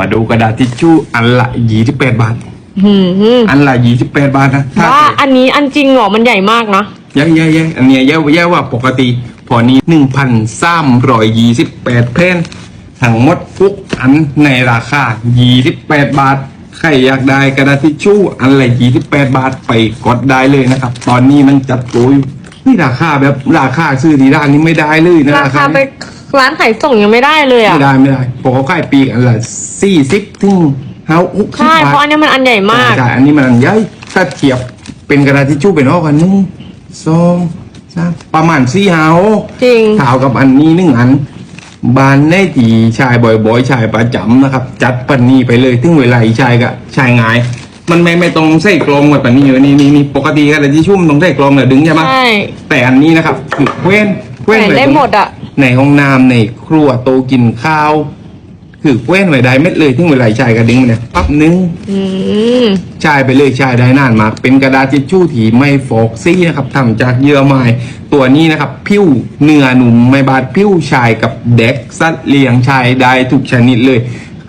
มาดูกระดาษทิชชู่อันละยี่สิบแปดบาท หืมอันละยี่สิบแปดบาทนะถ้าว่าอันนี้อันจริงเหรอมันใหญ่มากนะ แย่แย่แย่อันเนี้ยแย่แย่ว่าปกติ พอนี้หนึ่งพันสามร้อยยี่สิบแปดแผ่นทั้งหมดทุกอันในราคายี่สิบแปดบาท ใครอยากได้กระดาษทิชชู่อันละยี่สิบแปดบาทไปกดได้เลยนะครับ ตอนนี้มันจัดโปรอยู่นี่ราคาแบบราคาซื้อที่ร้านนี้ไม่ได้เลยนะราคานี้ไป ร้านขายส่งยังไม่ได้เลยอะ ไม่ได้ไม่ได้เพราะเขาขายปีกอันละสี่สิบถึงห้าหกสิบใช่บาเพราะอัทนนี้มันอันใหญ่มาก ใช่อันนี้มันอันใหญ่ถ้าเทียบเป็นกระดาษทิชชู่เป็นออกกันหนึ่งสองสามประมาณสี่ห้าหกจริงเท่ากับอันนี้หนึ่งอันบานได้ตีชายบ่อยๆชายประจำนะครับ จัดปันนี้ไปเลยถึงเวลาอีชายก็ชายงาย มันไม่ไม่ต้องใส่กลองแบบปันนี้อยู่นี่นี่นี่ปกติกระดาษทิชชู่มันต้องใส่กลองเนี่ยดึงใช่ไหมใช่แต่อันนี้นะครับคือเคว้นเคว้นใส่ได้ว้ตรงหมดอะ ในห้องน้ำในครัวโตะกินข้าว คือเคว้นไว้ได้เม็ดเลยถึงเวลาชายกระดึงเนี่ยปั๊บนึง อืมชายไปเลยชายได้นานมาก เป็นกระดาษทิชชู่ที่ไม่ฟอกซี่นะครับทำจากเยื่อไม้ตัวนี้นะครับ ผิวเนื้อหนุ่มไม่บาดผิวชายกับเด็กสัตว์เลี้ยงชายได้ทุกชนิดเลย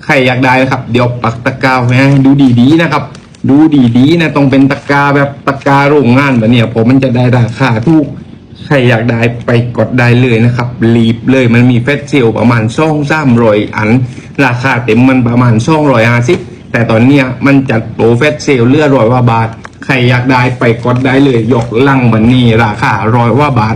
ใครอยากได้นะครับ เดี๋ยวปักตะกร้าไว้ให้ดูดีๆนะครับ ดูดีๆนะต้องเป็นตะกร้าแบบตะกร้าโรงงานแบบเนี้ยผมมันจะได้ราคาถูก ใครอยากได้ไปกดได้เลยนะครับรีบเลยมันมีเฟสเซลประมาณช่องสามรอยอัน ราคาเต็มมันประมาณช่องรอยอาซิแต่ตอนเนี้ยมันจัดโปรเฟสเซลเลือร้อยว่าบาท ใครอยากได้ไปกดได้เลยยกลังบันนี้ราคาร้อยว่าบาท